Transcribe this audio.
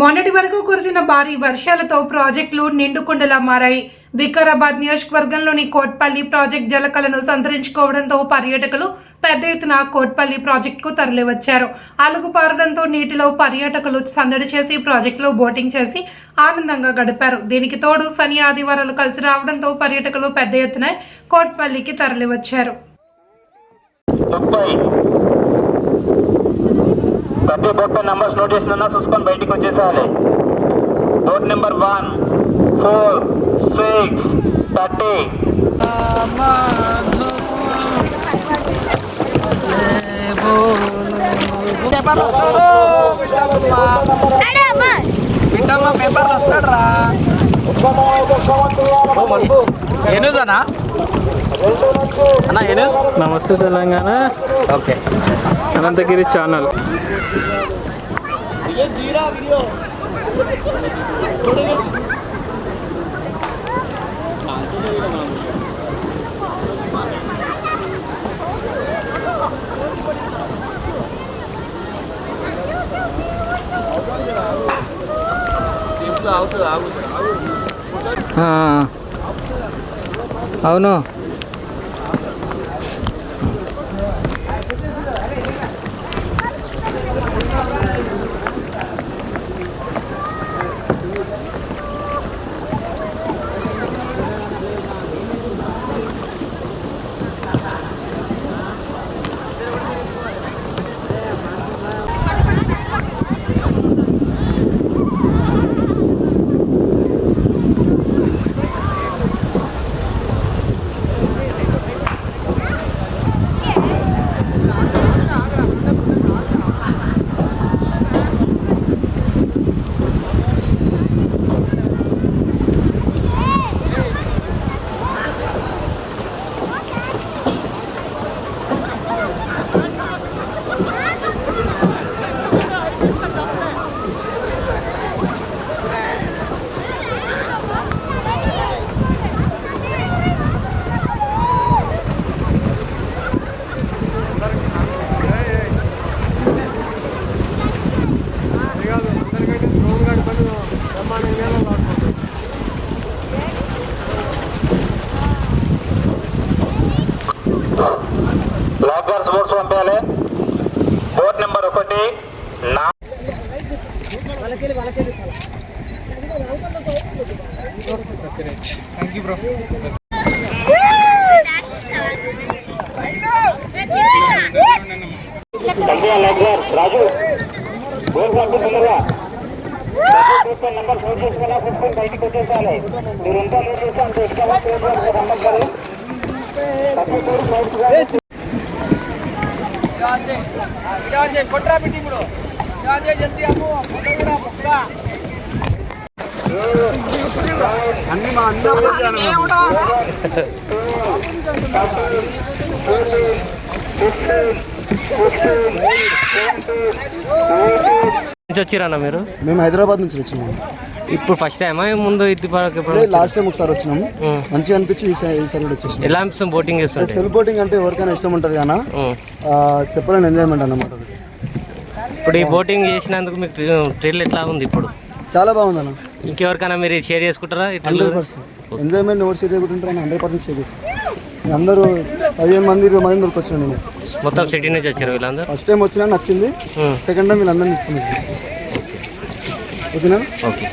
మొన్నటి వరకు కురిసిన భారీ వర్షాలతో ప్రాజెక్టులు నిండుకుండలా మారాయి. వికారాబాద్ నియోజకవర్గంలోని కోట్పల్లి ప్రాజెక్ట్ జలకలను సంతరించుకోవడంతో పర్యాటకులు పెద్ద ఎత్తున కోట్పల్లి ప్రాజెక్టుకు తరలివచ్చారు. అలుగు పారడంతో నీటిలో పర్యాటకులు సందడి చేసి ప్రాజెక్టులో బోటింగ్ చేసి ఆనందంగా గడిపారు. దీనికి తోడు శని ఆదివారాలు కలిసి రావడంతో పర్యాటకులు పెద్ద ఎత్తున కోట్పల్లికి తరలివచ్చారు. ప్రతి బోట్ పై నంబర్స్ నోట్ చేసిన చూసుకొని బయటికి వచ్చేసేయాలి. Boat number one four six thirty. Paper వస్తాడు రా ఎనుజ్ అన్నా అన్నా ఎనుజ్ నమస్తే తెలంగాణ ఓకే అనంతగిరి ఛానల్ ఆ, అవును. ఉండాలి. బోట్స్ నెంబర్ ఒకటి నా thank you bro Raju boat పంపిస్తుండగా number note చేసుకున్నా చూసుకొని బయటికి వచ్చేసేయాలి మీరు ఇంకా నోట్ చేస్తే అంత ఎక్కువ నమ్మకాలు కొట్రా బిడ్డి ఇప్పుడు జల్దీ అమ్ము ఫోటో కూడా పక్క అన్ని మా అన్న నుంచి వచ్చిరన్న మీరు? మేము హైదరాబాద్ నుంచి వచ్చినాము ఇప్పుడు ఫస్ట్ టైమా ముందు ఇది వరకు ఎప్పుడు అదే లాస్ట్ టైం ఒకసారి వచ్చినాము. మంచిగా అనిపించి ఈసారి ఈసారి కూడా వచ్చేసినాం. ఎలా అనిపిస్తుంది బోటింగ్ చేస్తుంటే? సెల్ బోటింగ్ అంటే ఎవరికైనా ఇష్టం ఉంటుంది కానీ. చెప్పలేని ఎంజాయ్మెంట్ అన్నమాట. ఇప్పుడు ఈ బోటింగ్ చేసినందుకు మీకు ట్రైల్ ఎట్లా ఉంది ఇప్పుడు? చాలా బాగుంది అన్న. ఇంకెవరికైనా మీరు షేర్ చేసుకుంటారా? Hundred percent. ఎంజాయ్మెంట్ ఎవరు షేర్ చేసుకుంటారు హండ్రెడ్ పర్సెంట్ షేర్ చేస్తాను. అందరూ పదిహేను మంది ఇరవై మంది వరకు వచ్చినా నేను మొత్తం సిటీ నుంచి వచ్చారు వీళ్ళందరూ? ఫస్ట్ టైం వచ్చినా నచ్చింది. సెకండ్ టైం వీళ్ళందరినీ తీసుకుని ఓకేనా ఓకే.